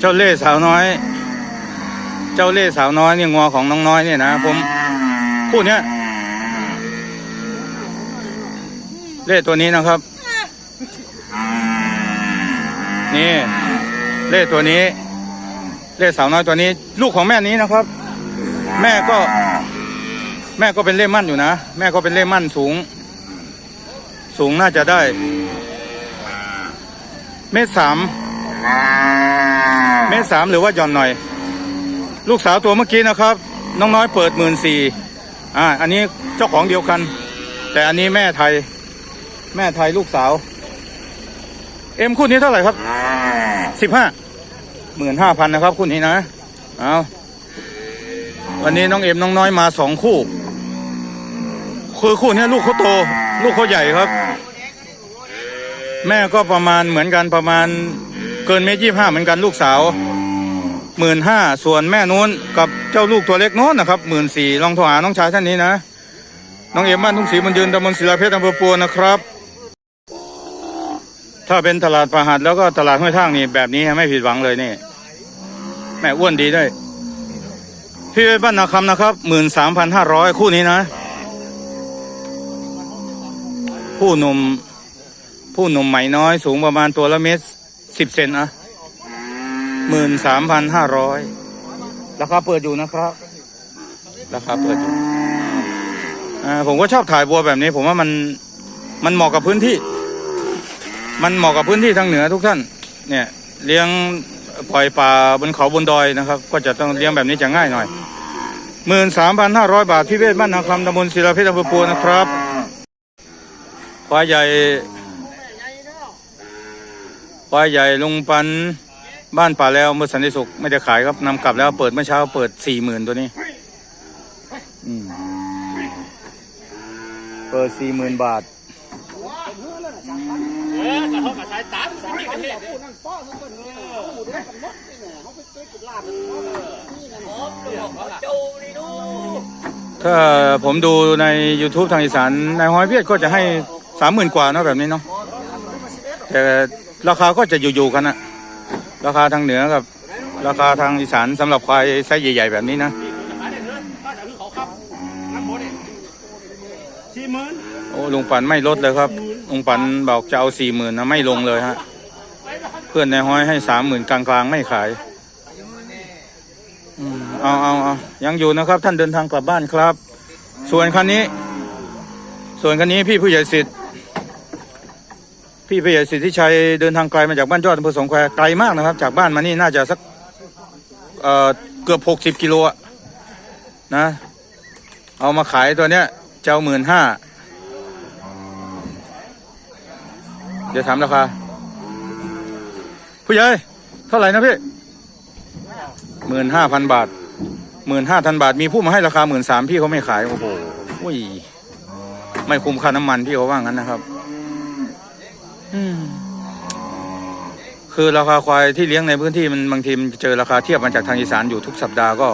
เจ้าเล่สาวน้อย เจ้าเล่สาวน้อยเนี่ยงัวของน้องน้อยเนี่ยนะผมคู่เนี้ยเล่ตัวนี้นะครับ นี่เล่ตัวนี้ เล่สาวน้อยตัวนี้ ลูกของแม่นี้นะครับ แม่ก็ แม่ก็เป็นเล่มั่นอยู่นะ แม่ก็เป็นเล่มั่นสูง สูงน่าจะได้ เมตรสาม เมตรสามหรือว่าหย่อนหน่อย ลูกสาวตัวเมื่อกี้นะครับ น้องน้อยเปิดหมื่นสี่อ่าอันนี้เจ้าของเดียวกัน แต่อันนี้แม่ไทย แม่ไทยลูกสาว เอ็มคู่นี้เท่าไหร่ครับสิบห้าหมื่นห้าพันนะครับคู่นี้นะเอาวันนี้น้องเอ็มน้องน้อยมาสองคู่ คือคู่นี้ลูกเขาโต ลูกเขาใหญ่ครับ แม่ก็ประมาณเหมือนกันประมาณเกินเมตรยี่ห้าเหมือนกันลูกสาวหมื่นห้าส่วนแม่นู้นกับเจ้าลูกตัวเล็กโน้นนะครับหมื่นสี่ลองโทรหาน้องชายท่านนี้นะ น้องเอ็มบ้านทุ่งศรีมันยืนตำบลศิลาเพชรอำเภอปัวนะครับ ถ้าเป็นตลาดประหัดแล้วก็ตลาดห้วยท่างนี่แบบนี้ไม่ผิดหวังเลยนี่ แม่อ้วนดีด้วย พี่บ้านนาคำนะครับหมื่นสามพันห้าร้อยคู่นี้นะ ผู้หนุ่มผู้หนุ่มใหม่น้อยสูงประมาณตัวละเมตร สิบเซนอะหมื่นสามพันห้าร้อยราคาเปิดอยู่นะครับ ราคาเปิดอยู่อ่าผมก็ชอบถ่ายบัวแบบนี้ ผมว่ามันมันเหมาะกับพื้นที่ มันเหมาะกับพื้นที่ทางเหนือทุกท่าน เนี่ย เลี้ยงปล่อยป่าบนเขาบนดอยนะครับ ก็จะต้องเลี้ยงแบบนี้จะง่ายหน่อยหมื่นสามพันห้าร้อยบาทพี่เวทบ้านนาคำตำบลศิลาเพชรอำเภอปัวนะครับควายใหญ่ ควายใหญ่ลุงปันบ้านป่าแล้วเมื่อสันติสุขไม่ได้ขายครับนำกลับแล้วเปิดเมื่อเช้าเปิดสี่หมื่นตัวนี้เปิดสี่หมื่นบาทถ้าผมดูใน YouTube ทางอีสานนายห้อยเพียรก็จะให้สามหมื่นกว่าเนาะแบบนี้เนาะแต่ ราคาก็จะอยู่ๆกันนะราคาทางเหนือกับ ราคาทางอีสานสำหรับควายไซส์ใหญ่ ๆ แบบนี้นะสี่หมื่นโอ้ลุงปันไม่ลดเลยครับลุงปันบอกจะเอาสี่หมื่นนะไม่ลงเลยฮะ เพื่อนนายห้อยให้สามหมื่นกลางๆ ไม่ขายอืมเอาเอาเอายังอยู่นะครับ ท่านเดินทางกลับบ้านครับ ส่วนคันนี้ ส่วนคันนี้พี่ผู้ใหญ่สิทธิ์ พี่ผู้ใหญ่สิทธิชัยเดินทางไกลมาจากบ้านยอดอำเภอสงแควไกลมากนะครับ จากบ้านมานี่น่าจะสักเอ่อเกือบหกสิบกิโลอะนะ เอามาขายตัวเนี้ยเจ้าหมื่นห้าเดี๋ยวถามราคาผู้ใหญ่เท่าไหร่นะพี่หมื่นห้าพันบาทหมื่นห้าพันบาท มีผู้มาให้ราคาหมื่นสามพี่เขาไม่ขาย โอ้โหอุ้ยไม่คุ้มค่าน้ำมันพี่เขาว่างั้นนะครับ คือราคาควายที่เลี้ยงในพื้นที่มันบางทีมันเจอราคาเทียบมาจากทางอีสานอยู่ทุกสัปดาห์ก็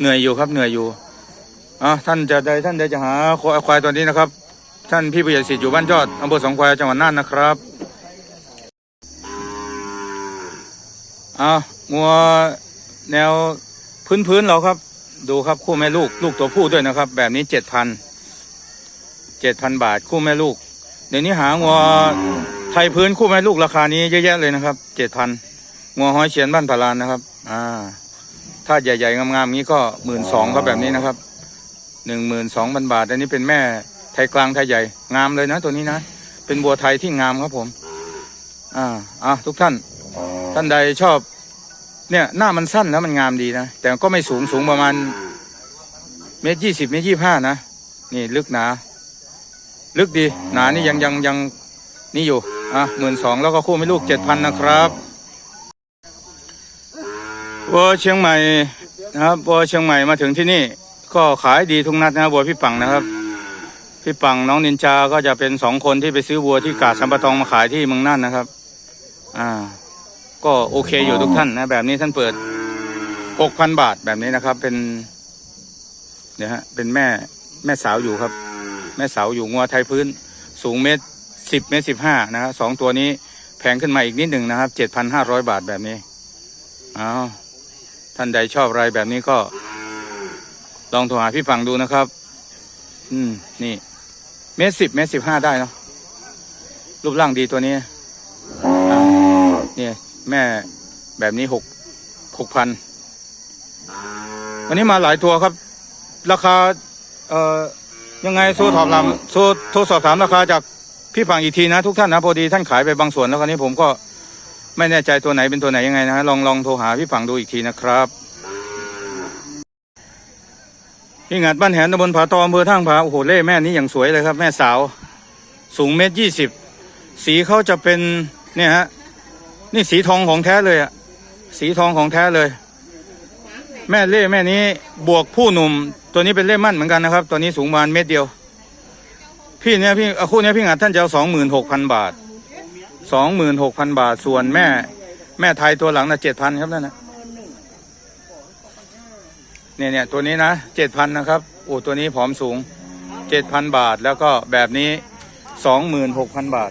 เหนื่อยอยู่ครับเหนื่อยอยู่อะท่านจะใดท่านใดจะหาควายควายตัวนี้นะครับ ท่านพี่ผู้ใหญ่สิทธิ์อยู่บ้านยอดอำเภอสองควายจังหวัดน่านนะครับอะงัวแนวพื้นพื้นๆเราครับ ดูครับคู่แม่ลูกลูกตัวผู้ด้วยนะครับ แบบนี้เจ็ดพันเจ็ดพันบาทคู่แม่ลูก เดี๋ยวนี้หางัว ไทยพื้นคู่แม่ลูกราคานี้เยอะแยะเลยนะครับเจ็ดพันงัวห้อยเฉียนบ้านพารานนะครับ อ่า ถ้าใหญ่ๆงามๆนี้ก็หมื่นสองครับแบบนี้นะครับหนึ่งหมื่นสองพันบาท อันนี้เป็นแม่ไทยกลางไทยใหญ่งามเลยนะ ตัวนี้นะ เป็นบัวไทยที่งามครับผม อ่าอะทุกท่าน ท่านใดชอบ เนี่ยหน้ามันสั้นแล้วมันงามดีนะ แต่ก็ไม่สูงสูงประมาณเมตรยี่สิบเมตรยี่ห้านะ นี่ลึกหนา ลึกดี หนานี่ยังยังยังนี่อยู่ อะหมื่นสองแล้วก็คู่ไม่ลูกเจ็ดพันนะครับวัวเชียงใหม่นะครับวัวเชียงใหม่มาถึงที่นี่ก็ขายดีทุกนัดนะวัวพี่ปังนะครับ พี่ปังน้องนินจาก็จะเป็นสองคนที่ไปซื้อวัวที่กาดสัมปะตองมาขายที่เมืองน่านนะครับ อ่า ก็โอเคอยู่ทุกท่านนะแบบนี้ท่านเปิดหกพันบาทแบบนี้นะครับ เป็นเนี่ยฮะเป็นแม่แม่สาวอยู่ครับ แม่สาวอยู่งัวไทยพื้น สูงเมตร สิบเมตรสิบห้านะครับสองตัวนี้แพงขึ้นมาอีกนิดหนึ่งนะครับเจ็ดพันห้าร้อยบาทแบบนี้เอาท่านใดชอบอะไรแบบนี้ก็ ลองโทรหาพี่ฟังดูนะครับ อืม นี่ เมตรสิบเมตรสิบห้าได้เนาะรูปร่างดีตัวนี้เนี่ยแม่แบบนี้หกหกพันวันนี้มาหลายตัวครับ ราคา เอ่อยังไงโทรถามลำโทรโทรสอบถามราคาจาก พี่ฟังอีกทีนะทุกท่านนะพอดีท่านขายไปบางส่วนแล้วคราวนี้ผมก็ไม่แน่ใจตัวไหนเป็นตัวไหนยังไงนะฮะลองลองโทรหาพี่ฟังดูอีกทีนะครับพี่งัดบ้านแหนตำบลผาตออำเภอท่างผาโอ้โหเล่แม่นี้อย่างสวยเลยครับ แม่สาว สูงเมตรยี่สิบสีเขาจะเป็นเนี่ยฮะนี่สีทองของแท้เลยอะสีทองของแท้เลย แม่เล่แม่นี้บวกผู้หนุ่ม ตัวนี้เป็นเล่มั่นเหมือนกันนะครับ ตัวนี้สูงประมาณเมตรเดียว พี่เนี่ยพี่คู่เนี้ยพี่งัดท่านจะเอาสองหมื่นหกพันบาทสองหมื่นหกพันบาทส่วนแม่ แม่ไทยตัวหลังนะเจ็ดพันครับนั่นนะเนี่ยเนี่ยตัวนี้นะเจ็ดพันนะครับโอ้ตัวนี้ผอมสูงเจ็ดพันบาทแล้วก็แบบนี้สองหมื่นหกพันบาท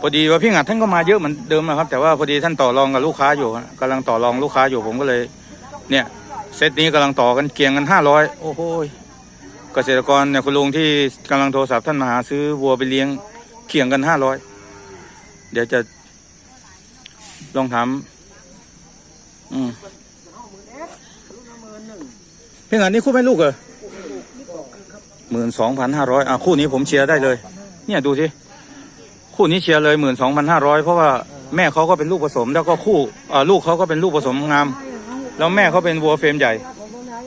พอดีว่าพี่งัดท่านก็มาเยอะเหมือนเดิมนะครับ แต่ว่าพอดีท่านต่อรองกับลูกค้าอยู่ฮะกำลังต่อรองลูกค้าอยู่ผมก็เลย เนี่ยเซตนี้กำลังต่อกันเกียงกันห้าร้อยโอ้โห เกษตรกรเนี่ยคุณลุงที่กำลังโทรศัพท์ท่านมาหาซื้อวัวไปเลี้ยงเกียงกันห้าร้อยเดี๋ยวจะลองถามอืมพียงอันนี้คู่แม่ลูกเหรอหมื่นสองพันห้าร้อยอะคู่นี้ผมเชียร์ได้เลย เนี่ยดูสิคู่นี้เชียร์เลยหมื่นสองพันห้าร้อยเพราะว่าแม่เขาก็เป็นลูกผสม แล้วก็คู่อ่าลูกเขาก็เป็นลูกผสมงาม แล้วแม่เขาเป็นวัวเฟรมใหญ่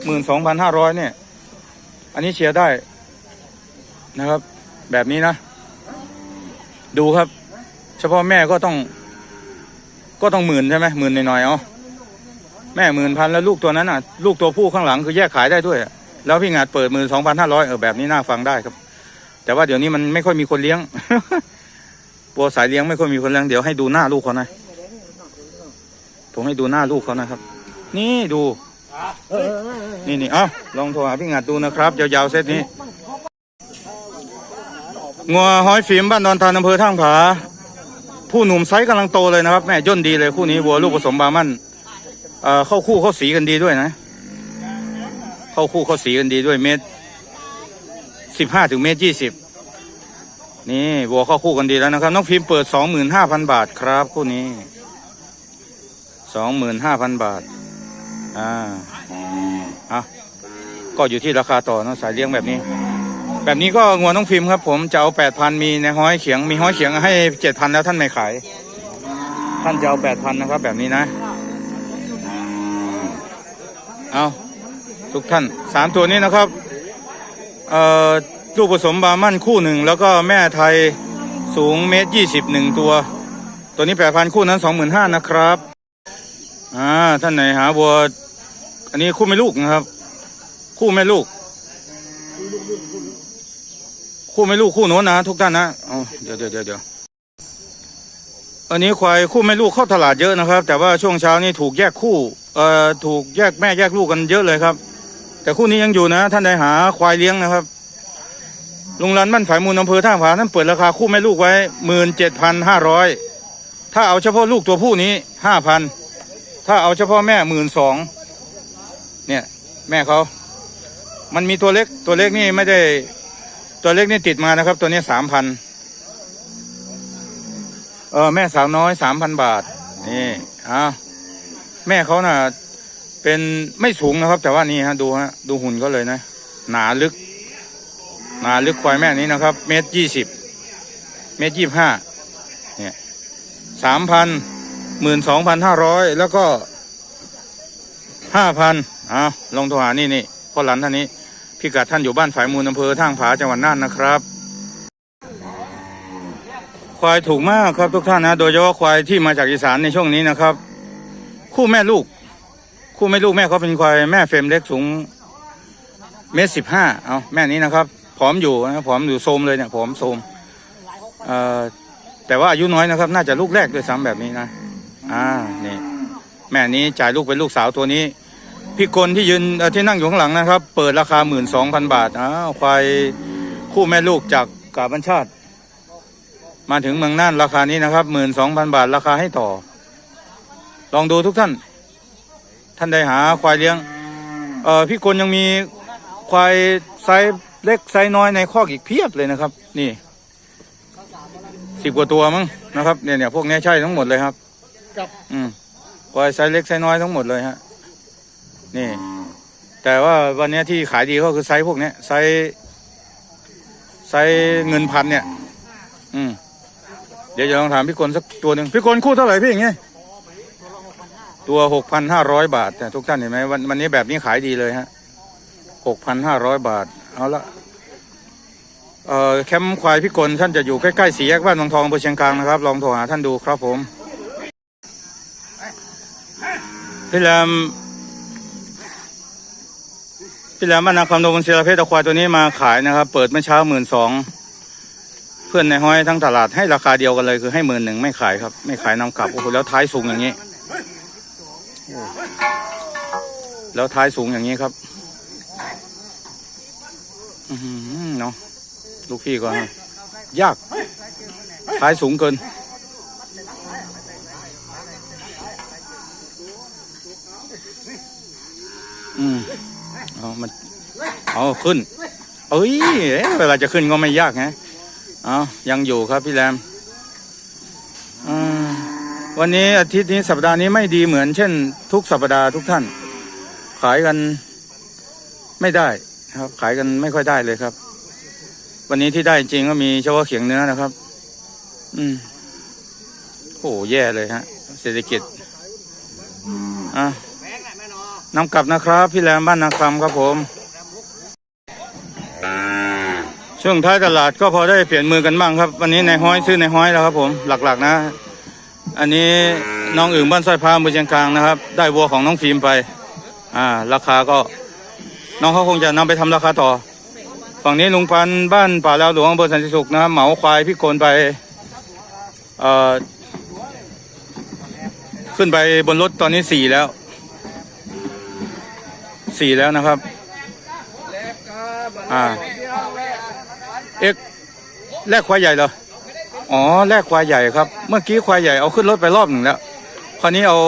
หมื่นสองพันห้าร้อยเนี่ย อันนี้เชียร์ได้นะครับ แบบนี้นะ ดูครับ เฉพาะแม่ก็ต้อง ก็ต้องหมื่นใช่ไหมหมื่นหน่อยๆเอาแม่หมื่นพันแล้วลูกตัวนั้นอะ ลูกตัวผู้ข้างหลังคือแยกขายได้ด้วย แล้วพี่งาดเปิดหมื่นสองพันห้าร้อยเออแบบนี้น่าฟังได้ครับ แต่ว่าเดี๋ยวนี้มันไม่ค่อยมีคนเลี้ยงวัวสายเลี้ยงไม่ค่อยมีคนเลี้ยงเดี๋ยวให้ดูหน้าลูกเขานะผมให้ดูหน้าลูกเขานะครับ นี่ดู นี่นี่เอ้าลองโทรหาพี่งัดดูนะครับ ยาวๆเซตนี้งัวห้อยฟิล์มบ้านดอนทานอำเภอท่างผา ผู้หนุ่มไซส์กำลังโตเลยนะครับ แม่ย่นดีเลยคู่นี้วัวลูกผสมบามันเอ่อเข้าคู่เข้าสีกันดีด้วยนะ เข้าคู่เข้าสีกันดีด้วยเมตรสิบห้าถึงเมตรยี่สิบนี่วัวเข้าคู่กันดีแล้วนะครับ น้องฟิล์มเปิดสองหมื่นห้าพันบาทครับคู่นี้สองหมื่นห้าพันบาท อ่าอะก็อยู่ที่ราคาต่อเนอะสายเลี้ยงแบบนี้ แบบนี้ก็งัวน้องฟิล์มครับ ผมจะเอาแปดพันมีในห้อยเขียงมีห้อยเขียงให้เจ็ดพันแล้วท่านไม่ขาย ท่านจะเอาแปดพันนะครับ แบบนี้นะ เอาทุกท่านสามตัวนี้นะครับเอ่อลูกผสมบามั่นคู่หนึ่งแล้วก็แม่ไทยสูงเมตรยี่สิบหนึ่งตัว ตัวนี้แปดพันคู่นั้นสองหมื่นห้านะครับอ่าท่านไหนหาวัว อันนี้คู่แม่ลูกนะครับ คู่แม่ลูก คู่แม่ลูกคู่โน้นนะทุกท่านนะอ๋อเดี๋ยวเดี๋ยวเดี๋ยวอันนี้ควายคู่แม่ลูกเข้าตลาดเยอะนะครับ แต่ว่าช่วงเช้านี่ถูกแยกคู่เอ่อถูกแยกแม่แยกลูกกันเยอะเลยครับ แต่คู่นี้ยังอยู่นะ ท่านใดหาควายเลี้ยงนะครับลุงรันบ้านฝ่ายมูลอำเภอท่าผาท่านเปิดราคาคู่แม่ลูกไว้หมื่นเจ็ดพันห้าร้อยถ้าเอาเฉพาะลูกตัวผู้นี้ห้าพันถ้าเอาเฉพาะแม่หมื่นสอง เนี่ย แม่เขา มันมีตัวเล็ก ตัวเล็กนี่ไม่ได้ ตัวเล็กนี่ติดมานะครับ ตัวนี้สามพันเออแม่สาวน้อยสามพันบาท นี่อ้าวแม่เขาน่ะ เป็นไม่สูงนะครับ แต่ว่านี่ฮะดูฮะดูหุ่นก็เลยนะ หนาลึก หนาลึกควายแม่นี้นะครับ เมตรยี่สิบเมตรยี่ห้าเนี่ยสามพันหมื่นสองพันห้าร้อยแล้วก็ห้าพัน อาลองโทรหานี่นี่พ่อหลันท่านนี้พิกัดท่านอยู่บ้านฝ่ายมูลอำเภอท่างผาจังหวัดน่านนะครับ ควายถูกมากครับทุกท่านนะโดยเฉพาะควายที่มาจากอีสานในช่วงนี้นะครับ คู่แม่ลูก คู่แม่ลูกแม่เขาเป็นควายแม่เฟรมเล็กสูงเมตรสิบห้าเอาแม่นี้นะครับผอมอยู่นะผอมอยู่โทมเลยเนี่ยผอมโทมเอ่อแต่ว่าอายุน้อยนะครับ น่าจะลูกแรกด้วยซ้ำแบบนี้นะอ่านี่แม่นี้จ่ายลูกเป็นลูกสาวตัวนี้ พี่กลที่ยืนเอ่อที่นั่งอยู่ข้างหลังนะครับ เปิดราคาหมื่นสองพันบาทอ้าวควายคู่แม่ลูกจากกาบัญชาติ มาถึงเมืองน่านราคานี้นะครับหมื่นสองพันบาทราคาให้ต่อ ลองดูทุกท่าน ท่านใดหาควายเลี้ยงเอ่อพี่กลยังมีควายไซส์เล็กไซส์น้อยในคอกอีกเพียบเลยนะครับ นี่สิบกว่าตัวมั้งนะครับเนี่ยเนี่ยพวกนี้ใช่ทั้งหมดเลยครับ กับ อืมควายไซส์เล็กไซส์น้อยทั้งหมดเลยฮะ นี่ แต่ว่าวันนี้ที่ขายดีก็คือไซส์พวกนี้ไซส์ไซส์เงินพันเนี่ย อืมเดี๋ยวจะลองถามพี่กลสักตัวหนึ่งพี่กลคู่เท่าไหร่พี่อย่างเงี้ยตัวหกพันห้าร้อยบาทแต่ทุกท่านเห็นไหมวันวันนี้แบบนี้ขายดีเลยฮะหกพันห้าร้อยบาท เอาละเอ่อแคมป์ควายพี่กลท่านจะอยู่ใกล้ๆสีแยกบ้านวังทองอำเภอเชียงคานนะครับ ลองโทรหาท่านดูครับผมพี่แรม พี่แรมบ้านนาคำโดมบนเซลเพชรเอาควายตัวนี้มาขายนะครับ เปิดเมื่อเช้าหมื่นสองเพื่อนในห้อยทั้งตลาดให้ราคาเดียวกันเลยคือให้หมื่นหนึ่งไม่ขายครับ ไม่ขายนำกลับโอ้โหแล้วท้ายสูงอย่างนี้ แล้วท้ายสูงอย่างนี้ครับอือหือเนาะลูกพี่ก็ยากท้ายสูงเกินอืม เอามันเอาขึ้นเอ้ยเอ๊ะเวลาจะขึ้นก็ไม่ยากไงเอายังอยู่ครับพี่แรมวันนี้อาทิตย์นี้สัปดาห์นี้ไม่ดีเหมือนเช่น ทุกสัปดาห์ทุกท่าน ขายกันไม่ได้ครับ ขายกันไม่ค่อยได้เลยครับ วันนี้ที่ได้จริงก็มีเฉพาะเขียงเนื้อนะครับ อืมโอ้แย่เลยฮะ เศรษฐกิจอะ นำกลับนะครับ พี่แรมบ้านนาคำครับผม ช่วงท้ายตลาดก็พอได้เปลี่ยนมือกันบ้างครับ วันนี้ในายห้อยซื้อในายห้อยแล้วครับผมหลักๆนะ อันนี้น้องอึ่งบ้านสร้อยพามือเชียงกลางนะครับ ได้วัวของน้องฟิล์มไป อ่า ราคาก็ น้องเขาคงจะนำไปทำราคาต่อ ฝั่งนี้ลุงพันธุ์บ้านป่าแล้วหลวงอำเภอสันติสุขนะครับเหมาควายพี่โกนไปเอ่อขึ้นไปบนรถตอนนี้สี่แล้ว สี่แล้วนะครับ อ่า เอ็กแลกควายใหญ่เหรอ อ๋อแลกควายใหญ่ครับ เมื่อกี้ควายใหญ่เอาขึ้นรถไปรอบหนึ่งแล้ว คราวนี้เอา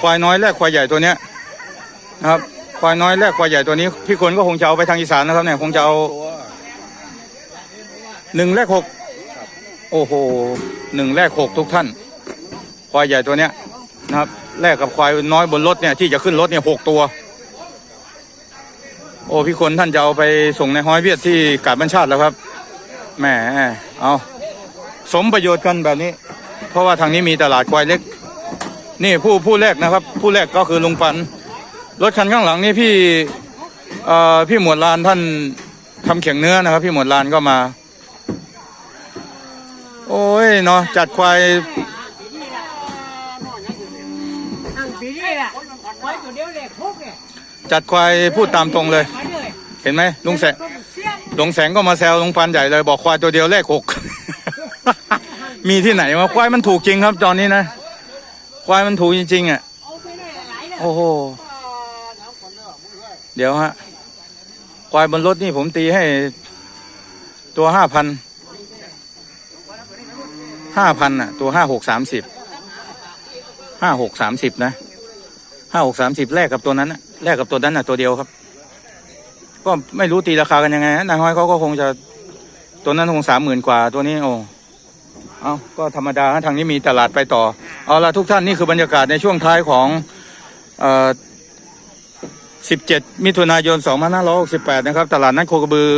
ควายน้อยแลกควายใหญ่ตัวเนี้ยนะครับ ควายน้อยแลกควายใหญ่ตัวนี้ พี่คนก็คงจะเอาไปทางอีสานนะครับเนี่ยคงจะเอาหนึ่งแลกหกโอ้โหหนึ่งแลกหกทุกท่าน ควายใหญ่ตัวเนี้ยนะครับแลกกับควายน้อยบนรถเนี่ยที่จะขึ้นรถเนี่ยหกตัว โอ้พี่คนท่านจะเอาไปส่งในห้อยเวียดที่กาดบัญชาติแล้วครับแหมเอาสมประโยชน์กันแบบนี้ เพราะว่าทางนี้มีตลาดควายเล็ก นี่ผู้ผู้แรกนะครับ ผู้แรกก็คือลุงปันรถคันข้างหลังนี่พี่เอ่อพี่หมวดลานท่านทำเขียงเนื้อนะครับ พี่หมวดลานก็มา โอ้ยเนาะจัดควาย จัดควายพูดตามตรงเลย เห็นไหมลุงแสงลวงแสงก็มาแซวลุงปันใหญ่เลยบอกควายตัวเดียวเลขหก มีที่ไหนวะควายมันถูกจริงครับตอนนี้นะ ควายมันถูกจริงๆอะโอ้โหเดี๋ยวฮะควายบนรถนี่ผมตีให้ตัวห้าพันห้าพันอะ ตัวห้าหกสามสิบห้าหกสามสิบนะห้าหกสามสิบแลกกับตัวนั้นน่ะ แลกกับตัวนั้นอะตัวเดียวครับ ก็ไม่รู้ตีราคากันยังไงนายห้อยเขาก็คงจะตัวนั้นคงสามหมื่นกว่าตัวนี้โอ้เอาก็ธรรมดาทางนี้มีตลาดไปต่อเอาละทุกท่านนี่คือบรรยากาศในช่วงท้ายของเอ่อ17 มิถุนายน 2568 นะครับ ตลาดนัดโคกระบือ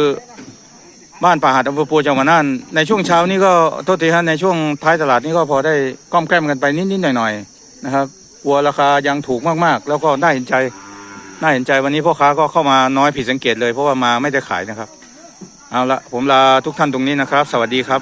บ้านป่าหัดอำเภอปัวจังหวัดน่านในช่วงเช้านี้ก็โทษทีฮะในช่วงท้ายตลาดนี้ก็พอได้ก้อมแกล้มกันไปนิดๆหน่อยๆนะครับวัวราคายังถูกมากๆ แล้วก็น่าเห็นใจ น่าเห็นใจวันนี้พ่อค้าก็เข้ามาน้อยผิดสังเกตเลยเพราะว่ามาไม่ได้ขายนะครับ เอาละผมลาทุกท่านตรงนี้นะครับ สวัสดีครับ